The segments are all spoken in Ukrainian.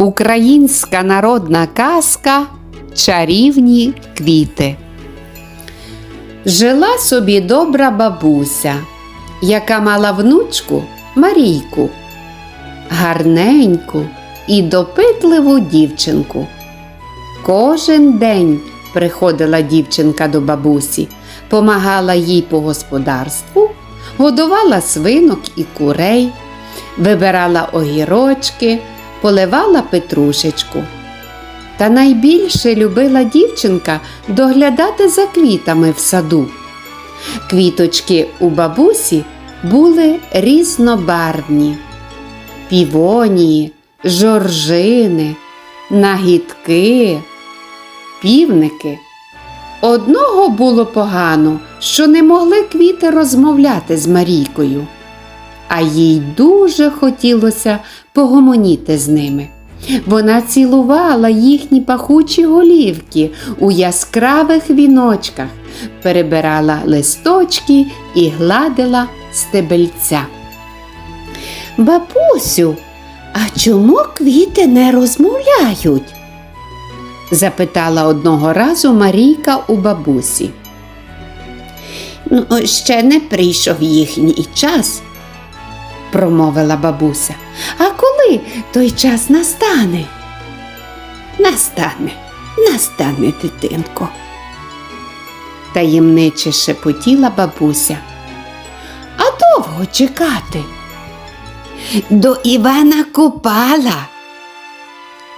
Українська народна казка Чарівні квіти. Жила собі добра бабуся, яка мала внучку Марійку, гарненьку і допитливу дівчинку. Кожен день приходила дівчинка до бабусі, помагала їй по господарству, годувала свинок і курей, вибирала огірочки, поливала петрушечку. Та найбільше любила дівчинка доглядати за квітами в саду. Квіточки у бабусі були різнобарвні, півонії, жоржини, нагідки, півники. Одного було погано, що не могли квіти розмовляти з Марійкою, а їй дуже хотілося погомоніти з ними. Вона цілувала їхні пахучі голівки у яскравих віночках, перебирала листочки і гладила стебельця. Бабусю, а чому квіти не розмовляють? запитала одного разу Марійка у бабусі. Ну, ще не прийшов їхній час, промовила бабуся. А той час настане? Настане, настане, дитинко. Таємниче шепотіла бабуся. А довго чекати? До Івана Купала.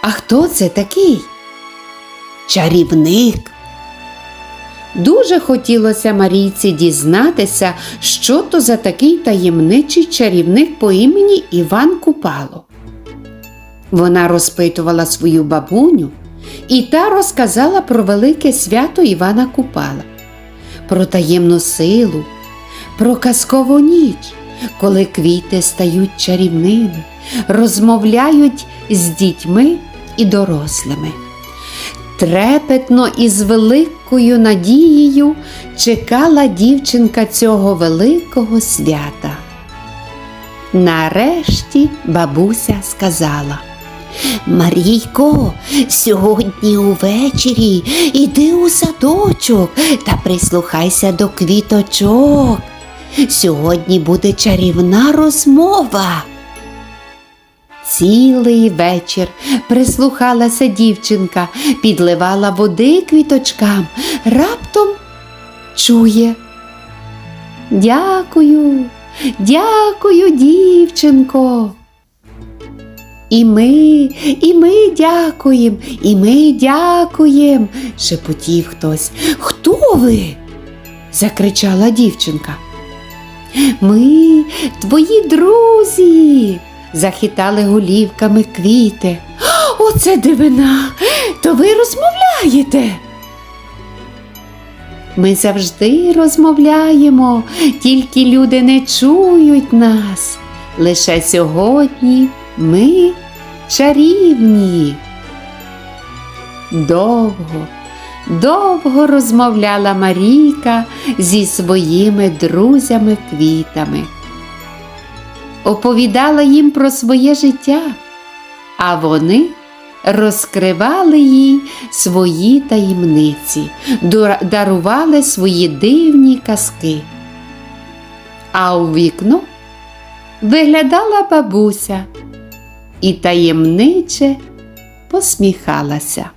А хто це такий? Чарівник. Дуже хотілося Марійці дізнатися, що то за такий таємничий чарівник по імені Іван Купало. Вона розпитувала свою бабуню, і та розказала про велике свято Івана Купала, про таємну силу, про казкову ніч, коли квіти стають чарівними, розмовляють з дітьми і дорослими. Трепетно і з великою надією чекала дівчинка цього великого свята. Нарешті бабуся сказала Марійко, сьогодні увечері іди у садочок та прислухайся до квіточок. Сьогодні буде чарівна розмова. Цілий вечір прислухалася дівчинка, підливала води квіточкам, раптом чує. Дякую, дякую, дівчинко. І ми, і ми дякуємо, і ми дякуємо, шепотів хтось. Хто ви? закричала дівчинка. Ми твої друзі захитали голівками квіти. Оце дивина, то ви розмовляєте. Ми завжди розмовляємо, тільки люди не чують нас. Лише сьогодні ми чарівні. Довго, довго розмовляла Марійка зі своїми друзями-квітами оповідала їм про своє життя, а вони розкривали їй свої таємниці, дарували свої дивні казки. А у вікно виглядала бабуся і таємниче посміхалася.